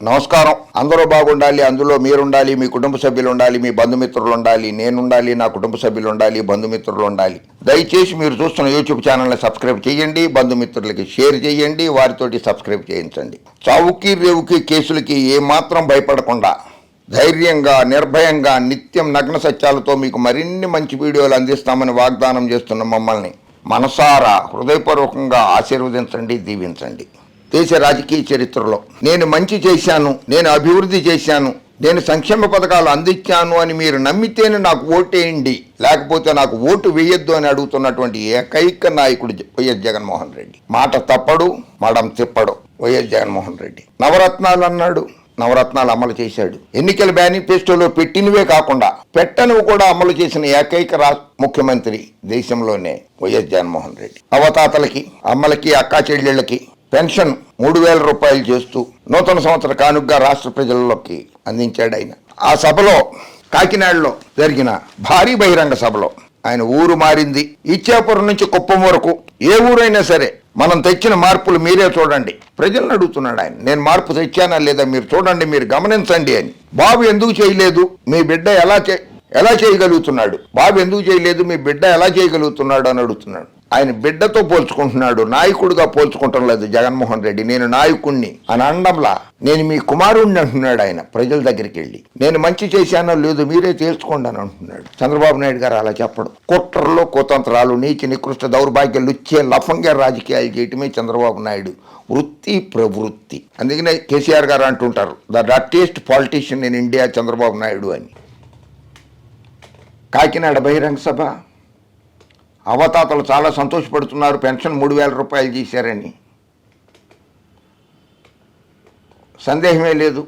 నమస్కారం. అందరూ బాగుండాలి అందులో మీరుండాలి మీ కుటుంబ సభ్యులు ఉండాలి మీ బంధుమిత్రులు ఉండాలి నేను ఉండాలి నా కుటుంబ సభ్యులు ఉండాలి బంధుమిత్రులు ఉండాలి దయచేసి మీరు చూస్తున్న యూట్యూబ్ ఛానల్ని సబ్స్క్రైబ్ చేయండి బంధుమిత్రులకి షేర్ చేయండి వారితోటి సబ్స్క్రైబ్ చేయించండి. చావుకి రేవుకి కేసులకి ఏమాత్రం భయపడకుండా ధైర్యంగా నిర్భయంగా నిత్యం నగ్న సత్యాలతో మీకు మరిన్ని మంచి వీడియోలు అందిస్తామని వాగ్దానం చేస్తున్న మమ్మల్ని మనసారా హృదయపూర్వకంగా ఆశీర్వదించండి దీవించండి. దేశ రాజకీయ చరిత్రలో. నేను మంచి చేశాను నేను అభివృద్ధి చేశాను నేను సంక్షేమ పథకాలు అందించాను అని మీరు నమ్మితేనే నాకు ఓటేయండి. లేకపోతే నాకు ఓటు వేయొద్దు అని అడుగుతున్నటువంటి ఏకైక నాయకుడు వైఎస్ జగన్మోహన్ రెడ్డి. మాట తప్పడు మడం తిప్పడు వైఎస్ జగన్మోహన్ రెడ్డి. నవరత్నాలు అన్నాడు నవరత్నాలు అమలు చేశాడు. ఎన్నికల మేనిఫెస్టోలో పెట్టినవే కాకుండా పెట్టనివి కూడా అమలు చేసిన ఏకైక రా ముఖ్యమంత్రి దేశంలోనే వైఎస్ జగన్మోహన్ రెడ్డి. అవతాతలకి అమ్మలకి అక్కా చెల్లెళ్ళకి పెన్షన్ మూడు వేల రూపాయలు చేస్తూ నూతన సంవత్సర కానుగ్గా రాష్ట్ర ప్రజల్లోకి అందించాడు ఆయన. ఆ సభలో కాకినాడలో జరిగిన భారీ బహిరంగ సభలో ఆయన ఊరు మారింది. ఇచ్చాపురం నుంచి కుప్పం వరకు ఏ ఊరైనా సరే మనం తెచ్చిన మార్పులు మీరే చూడండి. ప్రజలను అడుగుతున్నాడు ఆయన. నేను మార్పు తెచ్చానా లేదా మీరు చూడండి మీరు గమనించండి అని. బాబు ఎందుకు చేయలేదు? మీ బిడ్డ ఎలా చే ఎలా చేయగలుగుతున్నాడు? బాబు ఎందుకు చేయలేదు? మీ బిడ్డ ఎలా చేయగలుగుతున్నాడు అని అడుగుతున్నాడు. ఆయన బిడ్డతో పోల్చుకుంటున్నాడు నాయకుడిగా పోల్చుకుంటం లేదు జగన్మోహన్ రెడ్డి. నేను నాయకుణ్ణి అని అనడంలా నేను మీ కుమారుణ్ణి అంటున్నాడు ఆయన ప్రజల దగ్గరికి వెళ్ళి. నేను మంచి చేశానో లేదు మీరే తేల్చుకోండి అని అంటున్నాడు. చంద్రబాబు నాయుడు గారు అలా చెప్పడు. కుట్రలు కుతంత్రాలు నీచి నికృష్ట దౌర్భాగ్యాలు ఇచ్చే లఫంగా రాజకీయాలు చేయటమే చంద్రబాబు నాయుడు వృత్తి ప్రవృత్తి. అందుకనే కేసీఆర్ గారు అంటుంటారు the dirtiest politician in India Chandrababu Naidu అని. కాకినాడ బహిరంగ సభ. అవతాతలు చాలా సంతోషపడుతున్నారు. పెన్షన్ మూడు వేల రూపాయలు చేశారని సందేహమే లేదు.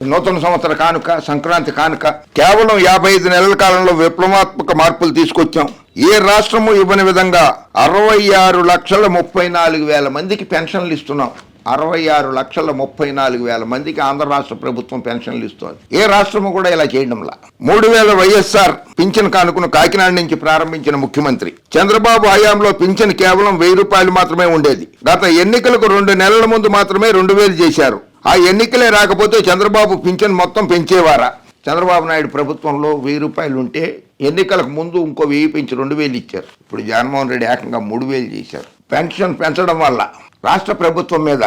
నూతన సంవత్సర కానుక సంక్రాంతి కానుక. కేవలం యాభై ఐదు నెలల కాలంలో విప్లవాత్మక మార్పులు తీసుకొచ్చాం. ఏ రాష్ట్రము ఇవ్వని విధంగా అరవై ఆరు లక్షల ముప్పై నాలుగు వేల మందికి పెన్షన్లు ఇస్తున్నాం. అరవై ఆరు లక్షల ముప్పై నాలుగు వేల మందికి ఆంధ్ర రాష్ట్ర ప్రభుత్వం పెన్షన్లు ఇస్తుంది. ఏ రాష్ట్రము కూడా ఇలా చేయడంలా? మూడు వేల వైఎస్ఆర్ పింఛన్ కానుకను కాకినాడ నుంచి ప్రారంభించిన ముఖ్యమంత్రి. చంద్రబాబు హయాంలో పింఛన్ కేవలం వెయ్యి రూపాయలు మాత్రమే ఉండేది. గత ఎన్నికలకు రెండు నెలల ముందు మాత్రమే రెండు వేలు చేశారు. ఆ ఎన్నికలే రాకపోతే చంద్రబాబు పింఛన్ మొత్తం పెంచేవారా? చంద్రబాబు నాయుడు ప్రభుత్వంలో వెయ్యి రూపాయలు ఉంటే ఎన్నికలకు ముందు ఇంకో వెయ్యి పెంచి రెండు వేలు ఇచ్చారు. ఇప్పుడు జగన్మోహన్ రెడ్డి ఏకంగా మూడు వేలు చేశారు. పెన్షన్ పెంచడం వల్ల రాష్ట్ర ప్రభుత్వం మీద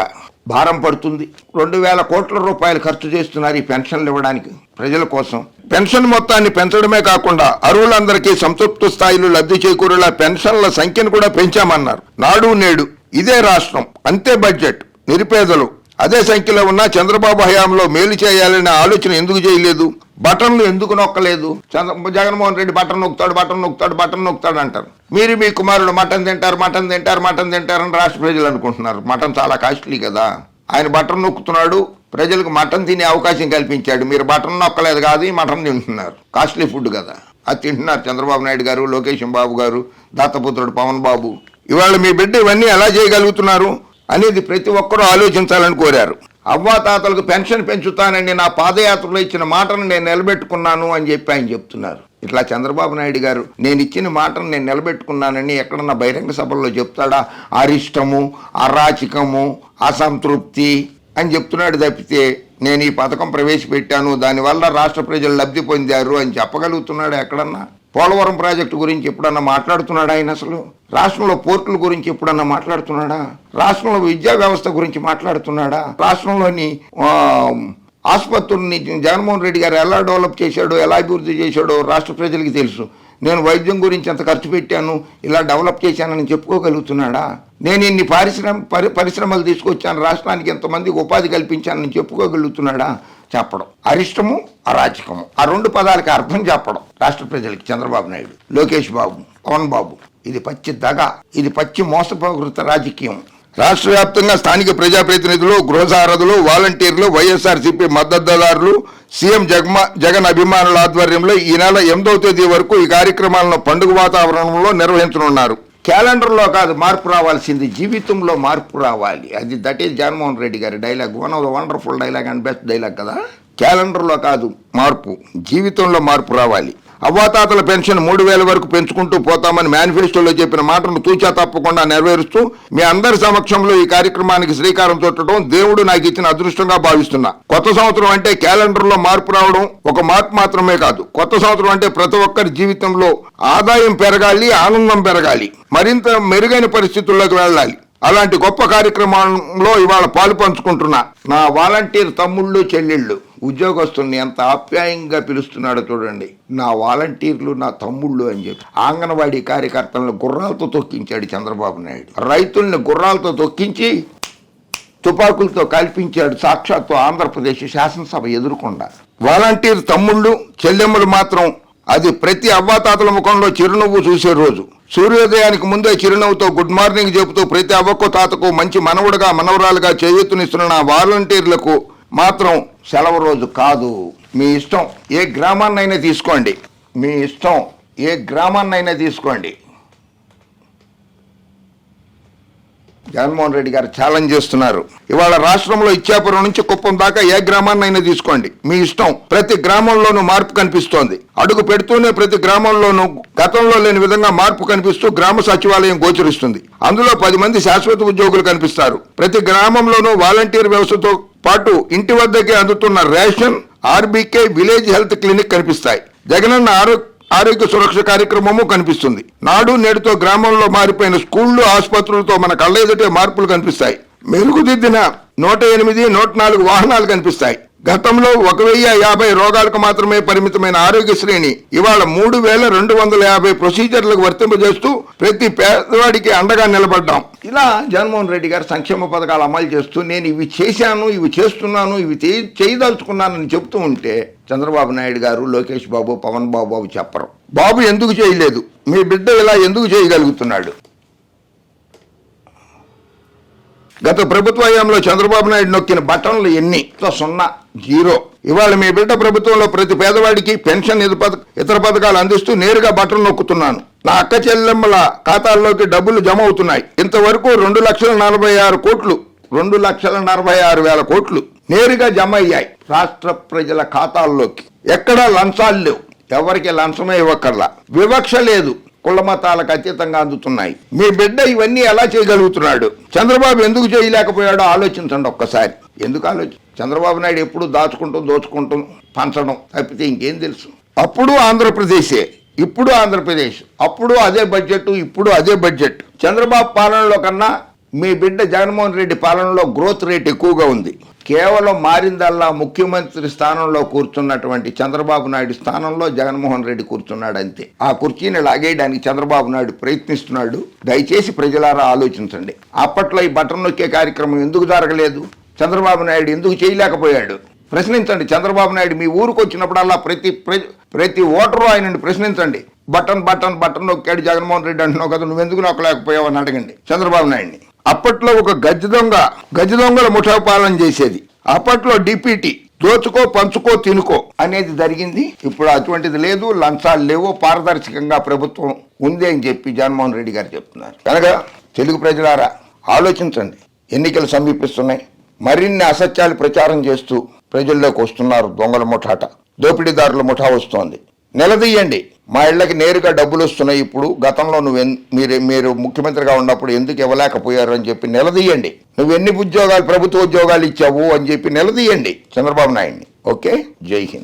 భారం పడుతుంది. రెండు వేల కోట్ల రూపాయలు ఖర్చు చేస్తున్నారు ఈ పెన్షన్లు ఇవ్వడానికి ప్రజల కోసం. పెన్షన్ మొత్తాన్ని పెంచడమే కాకుండా అరువులందరికీ సంతృప్త స్థాయిలో లబ్ధి చేకూరేలా పెన్షన్ల సంఖ్యను కూడా పెంచామన్నారు. నాడు నేడు ఇదే రాష్ట్రం అంతే బడ్జెట్ నిరుపేదలు. అదే సంఖ్యలో ఉన్న చంద్రబాబు హయాంలో మేలు చేయాలనే ఆలోచన ఎందుకు చేయలేదు? బటన్లు ఎందుకు నొక్కలేదు? చంద్ర జగన్మోహన్ రెడ్డి బటన్ నొక్కుతాడు బటన్ నొక్కుతాడు బటన్ నొక్కుతాడు అంటారు. మీరు మీ కుమారుడు మటన్ తింటారు మటన్ తింటారు మటన్ తింటారని రాష్ట్ర ప్రజలు అనుకుంటున్నారు. మటన్ చాలా కాస్ట్లీ కదా. ఆయన బటన్ నొక్కుతున్నాడు ప్రజలకు మటన్ తినే అవకాశం కల్పించాడు. మీరు బటన్ నొక్కలేదు కాదు మటన్ తింటున్నారు. కాస్ట్లీ ఫుడ్ కదా. అది తింటున్నారు చంద్రబాబు నాయుడు గారు లోకేష్ బాబు గారు దత్తపుత్రుడు పవన్ బాబు. ఇవాళ మీ బిడ్డ ఇవన్నీ ఎలా చేయగలుగుతున్నారు అనేది ప్రతి ఒక్కరూ ఆలోచించాలని కోరారు. అవ్వాతాతలకు పెన్షన్ పెంచుతానని నా పాదయాత్రలో ఇచ్చిన మాటను నేను నిలబెట్టుకున్నాను అని చెప్పి ఆయన చెప్తున్నారు. ఇట్లా చంద్రబాబు నాయుడు గారు నేను ఇచ్చిన మాటను నేను నిలబెట్టుకున్నానని ఎక్కడన్నా బహిరంగ సభల్లో చెప్తాడా? అరిష్టము అరాచకము అసంతృప్తి అని చెప్తున్నాడు తప్పితే నేను ఈ పథకం ప్రవేశపెట్టాను దానివల్ల రాష్ట్ర ప్రజలు లబ్ధి పొందారు అని చెప్పగలుగుతున్నాడు ఎక్కడన్నా? పోలవరం ప్రాజెక్టు గురించి ఎప్పుడన్నా మాట్లాడుతున్నాడా ఆయన అసలు? రాష్ట్రంలో పోర్టుల గురించి ఎప్పుడన్నా మాట్లాడుతున్నాడా? రాష్ట్రంలో విద్యా వ్యవస్థ గురించి మాట్లాడుతున్నాడా? రాష్ట్రంలోని ఆసుపత్రుల్ని జగన్మోహన్ రెడ్డి గారు ఎలా డెవలప్ చేశాడో ఎలా అభివృద్ధి చేశాడో రాష్ట్ర ప్రజలకి తెలుసు. నేను వైద్యం గురించి ఎంత ఖర్చు పెట్టాను ఇలా డెవలప్ చేశానని చెప్పుకోగలుగుతున్నాడా? నేను ఇన్ని పరిశ్రమ పరి పరిశ్రమలు తీసుకొచ్చాను రాష్ట్రానికి ఎంతమందికి ఉపాధి కల్పించానని చెప్పుకోగలుగుతున్నాడా? చెప్పడం. అరిష్టము అరాచకము. ఆ రెండు పదాలకి అర్థం చెప్పడం. రాష్ట్ర ప్రజలకి చంద్రబాబు నాయుడు లోకేష్ బాబు పవన్ బాబు. ఇది పచ్చి దగ ఇది పచ్చి మోసపోకృత రాజకీయం. రాష్ట్ర వ్యాప్తంగా స్థానిక ప్రజాప్రతినిధులు గృహసారథులు వాలంటీర్లు వైఎస్ఆర్సీపీ మద్దతుదారులు సీఎం జగమ జగన్ అభిమానుల ఆధ్వర్యంలో ఈ నెల ఎనిమిదవ తేదీ వరకు ఈ కార్యక్రమాలను పండుగ వాతావరణంలో నిర్వహించనున్నారు. క్యాలెండర్లో కాదు మార్పు రావాల్సింది జీవితంలో మార్పు రావాలి. అది దట్ ఈస్ జగన్మోహన్ రెడ్డి గారి dialogue. One of the wonderful dialogue and best dialogue కదా? క్యాలెండర్లో కాదు మార్పు. జీవితంలో మార్పు రావాలి. అవ్వాతాతల పెన్షన్ మూడు వేల వరకు పెంచుకుంటూ పోతామని మేనిఫెస్టోలో చెప్పిన మాటను తూచా తప్పకుండా నెరవేరుస్తూ మీ అందరి సమక్షంలో ఈ కార్యక్రమానికి శ్రీకారం చుట్టడం దేవుడు నాకు ఇచ్చిన అదృష్టంగా భావిస్తున్నా. కొత్త సంవత్సరం అంటే క్యాలెండర్లో మార్పు రావడం ఒక మార్పు మాత్రమే కాదు. కొత్త సంవత్సరం అంటే ప్రతి ఒక్కరి జీవితంలో ఆదాయం పెరగాలి ఆనందం పెరగాలి. మరింత మెరుగైన పరిస్థితుల్లోకి వెళ్ళాలి. అలాంటి గొప్ప కార్యక్రమంలో ఇవాళ పాలు పంచుకుంటున్నా. నా వాలంటీర్ తమ్ముళ్ళు చెల్లెళ్ళు. ఉద్యోగస్తుల్ని ఎంత ఆప్యాయంగా పిలుస్తున్నాడో చూడండి. నా వాలంటీర్లు నా తమ్ముళ్ళు అని చెప్పి. ఆంగన్వాడీ కార్యకర్తలను గుర్రాలతో తొక్కించాడు చంద్రబాబు నాయుడు. రైతుల్ని గుర్రాలతో తొక్కించి తుపాకులతో కల్పించాడు సాక్షాత్తు ఆంధ్రప్రదేశ్ శాసనసభ ఎదుర్కొండ. వాలంటీర్ తమ్ముళ్ళు చెల్లెమ్మలు మాత్రం అది ప్రతి అవ్వాతాతల ముఖంలో చిరునవ్వు చూసే రోజు. సూర్యోదయానికి ముందే చిరునవ్వుతో గుడ్ మార్నింగ్ చెబుతూ ప్రతి అవ్వకు తాతకు మంచి మనవుడుగా మనవరాలుగా చేయూతునిస్తున్న వాలంటీర్లకు మాత్రం సెలవు రోజు కాదు. మీ ఇష్టం. ఏ గ్రామాన్నైనా తీసుకోండి. మీ ఇష్టం. ఏ గ్రామాన్నైనా తీసుకోండి. జగన్మోహన్ రెడ్డి గారు ఛాలెంజ్ చేస్తున్నారు. ఇవాళ రాష్ట్రంలో ఇచ్చాపురం నుంచి కుప్పం దాకా ఏ గ్రామాన్నైనా తీసుకోండి. మీ ఇష్టం. ప్రతి గ్రామంలోనూ మార్పు కనిపిస్తోంది. అడుగు పెడుతూనే ప్రతి గ్రామంలోనూ గతంలో లేని విధంగా మార్పు కనిపిస్తూ గ్రామ సచివాలయం గోచరిస్తుంది. అందులో పది మంది శాశ్వత ఉద్యోగులు కనిపిస్తారు. ప్రతి గ్రామంలోనూ వాలంటీర్ వ్యవస్థతో పాటు ఇంటి వద్దకే అందుతున్న ration RBK village health clinic కనిపిస్తాయి. జగనన్న ఆరోగ్య ఆరోగ్య సురక్ష కార్యక్రమము కనిపిస్తుంది. నాడు నేడుతో గ్రామంలో మారిపోయిన స్కూళ్ళు ఆసుపత్రులతో మన కళ్ళ ఎదుటే మార్పులు కనిపిస్తాయి. మెరుగుదిద్దిన నూట ఎనిమిది నూట నాలుగు వాహనాలు కనిపిస్తాయి. గతంలో ఒక వెయ్యి యాభై రోగాలకు మాత్రమే పరిమితమైన ఆరోగ్యశ్రేణి ఇవాళ మూడు వేల రెండు వందల యాభై ప్రొసీజర్లకు వర్తింపజేస్తూ ప్రతి పేదవాడికి అండగా నిలబడ్డాం. ఇలా జగన్మోహన్ రెడ్డి గారు సంక్షేమ పథకాలు అమలు చేస్తూ నేను ఇవి చేశాను ఇవి చేస్తున్నాను ఇవి చేయదలుచుకున్నానని చెప్తూ ఉంటే చంద్రబాబు నాయుడు గారు లోకేష్ బాబు పవన్ బాబు బాబు చెప్పరు. బాబు ఎందుకు చేయలేదు? మీ బిడ్డ ఇలా ఎందుకు చేయగలుగుతున్నాడు? గత ప్రభుత్వ హయాంలో చంద్రబాబు నాయుడు నొక్కిన బటన్లు ఎన్ని? సున్నా. జీరో. ఇవాళ మీ బిడ్డ ప్రభుత్వంలో ప్రతి పేదవాడికి పెన్షన్ ఇతర ఇతర పథకాలు అందిస్తూ నేరుగా బట్టలు నొక్కుతున్నాను. నా అక్క చెల్లెమ్మల ఖాతాల్లోకి డబ్బులు జమ అవుతున్నాయి. ఇంతవరకు రెండు లక్షల నలభై ఆరు కోట్లు రెండు లక్షల నలభై ఆరు వేల కోట్లు నేరుగా జమ అయ్యాయి రాష్ట్ర ప్రజల ఖాతాల్లోకి. ఎక్కడా లంచాలు లేవు. ఎవరికి లంచమే ఇవ్వక్కర్లా. వివక్ష లేదు. కుల మతాలకు అతీతంగా అందుతున్నాయి. మీ బిడ్డ ఇవన్నీ ఎలా చేయగలుగుతున్నాడు? చంద్రబాబు ఎందుకు చేయలేకపోయాడో ఆలోచించండి ఒక్కసారి. ఎందుకు ఆలోచి? చంద్రబాబు నాయుడు ఎప్పుడు దాచుకుంటూ దోచుకుంటూ పంచడం తప్పితే ఇంకేం తెలుసు? అప్పుడు ఆంధ్రప్రదేశే ఇప్పుడు ఆంధ్రప్రదేశ్ అప్పుడు అదే బడ్జెట్ ఇప్పుడు అదే బడ్జెట్ చంద్రబాబు పాలనలో కన్నా మీ బిడ్డ జగన్మోహన్ రెడ్డి పాలనలో గ్రోత్ రేట్ ఎక్కువగా ఉంది. కేవలం మారిందల్లా ముఖ్యమంత్రి స్థానంలో కూర్చున్నటువంటి చంద్రబాబు నాయుడు స్థానంలో జగన్మోహన్ రెడ్డి కూర్చున్నాడు అంతే. ఆ కుర్చీని లాగేయడానికి చంద్రబాబు నాయుడు ప్రయత్నిస్తున్నాడు. దయచేసి ప్రజలారా ఆలోచించండి. అప్పట్లో ఈ బటన్ నొక్కే కార్యక్రమం ఎందుకు జరగలేదు? చంద్రబాబు నాయుడు ఎందుకు చేయలేకపోయాడు? ప్రశ్నించండి. చంద్రబాబు నాయుడు మీ ఊరికి వచ్చినప్పుడల్లా ప్రతి ప్ర- ప్రతి ఓటరు ఆయనని ప్రశ్నించండి. బటన్ బటన్ బటన్ నొక్కాడు జగన్మోహన్ రెడ్డి అంటున్నావు కదా నువ్వు ఎందుకు నొక్కలేకపోయావు అని అడగండి చంద్రబాబు నాయుడిని. అప్పట్లో ఒక గజ్జ దొంగ గజ దొంగల ముఠా పాలన చేసేది. అప్పట్లో డిపిటి దోచుకో పంచుకో తినుకో అనేది జరిగింది. ఇప్పుడు అటువంటిది లేదు లంచాలు లేవు పారదర్శకంగా ప్రభుత్వం ఉంది అని చెప్పి జగన్మోహన్ రెడ్డి గారు చెప్తున్నారు. కనుక తెలుగు ప్రజలారా ఆలోచించండి. ఎన్నికలు సమీపిస్తున్నాయి. మరిన్ని అసత్యాలు ప్రచారం చేస్తూ ప్రజల్లోకి వస్తున్నారు దొంగల ముఠాట. దోపిడీదారుల ముఠా వస్తోంది. నిలదీయండి. మా ఇళ్ళకి నేరుగా డబ్బులు వస్తున్నాయి ఇప్పుడు. గతంలో నువ్వు మీరు మీరు ముఖ్యమంత్రిగా ఉన్నప్పుడు ఎందుకు ఇవ్వలేకపోయారు అని చెప్పి నిలదీయండి. నువ్వు ఎన్ని ఉద్యోగాలు ప్రభుత్వ ఉద్యోగాలు ఇచ్చావు అని చెప్పి నిలదీయండి చంద్రబాబు నాయుడిని. ఓకే? జై హింద్.